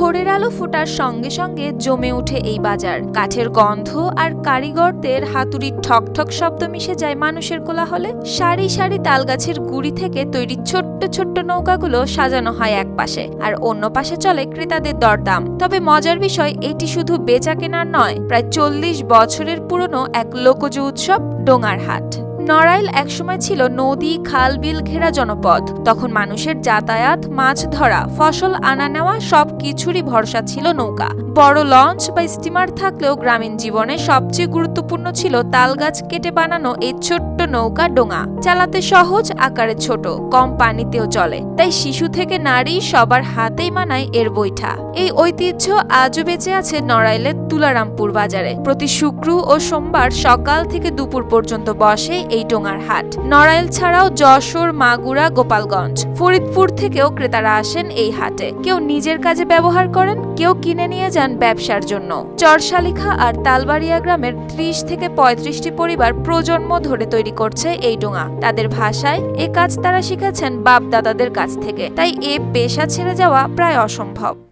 ভোরের আলো ফোটার সঙ্গে সঙ্গে জমে ওঠে এই বাজার। কাঠের গন্ধ আর কারিগরদের হাতুড়ির ঠক ঠক শব্দ মিশে যায় মানুষের কোলাহলে। সারি সারি তালগাছের গুড়ি থেকে তৈরি ছোট্ট ছোট্ট নৌকাগুলো সাজানো হয় এক পাশে, আর অন্য পাশে চলে ক্রেতাদের দরদাম। তবে মজার বিষয়, এটি শুধু বেচা কেনার নয়, প্রায় চল্লিশ বছরের পুরনো এক লোকজ উৎসব, ডোঙার হাট। নড়াইল একসময় ছিল নদী খাল বিল ঘেরা জনপদ। তখন মানুষের যাতায়াত, মাছ ধরা, ফসল আনা নেওয়া সব কিছুরই ভরসা ছিল নৌকা। বড় লঞ্চ বা স্টিমার থাকলেও গ্রামীণ জীবনে সবচেয়ে গুরুত্বপূর্ণ ছিল তালগাছ কেটে বানানো এই ছোট্ট নৌকা ডোঙা, চালাতে সহজ আকারে ছোট, কম পানিতেও চলে। তাই শিশু থেকে নারী সবার হাতেই মানায় এর বৈঠা। এই ঐতিহ্য আজও বেঁচে আছে নড়াইলের তুলারামপুর বাজারে। প্রতি শুক্র ও সোমবার সকাল থেকে দুপুর পর্যন্ত বসে এই ডোঙার হাট। নড়াইল ছাড়াও যশোর, মাগুরা, গোপালগঞ্জ, ফরিদপুর থেকেও ক্রেতারা আসেন এই হাটে। কেউ নিজের কাজে ব্যবহার করেন, কেউ কিনে নিয়ে যান ব্যবসার জন্য। চরশালিখা আর তালবাড়িয়া গ্রামের ত্রিশ থেকে পঁয়ত্রিশটি পরিবার প্রজন্ম ধরে তৈরি করছে এই ডোঙা। তাদের ভাষায় এ কাজ তারা শিখেছেন বাপ দাদাদের কাছ থেকে। তাই এ পেশা ছেড়ে যাওয়া প্রায় অসম্ভব।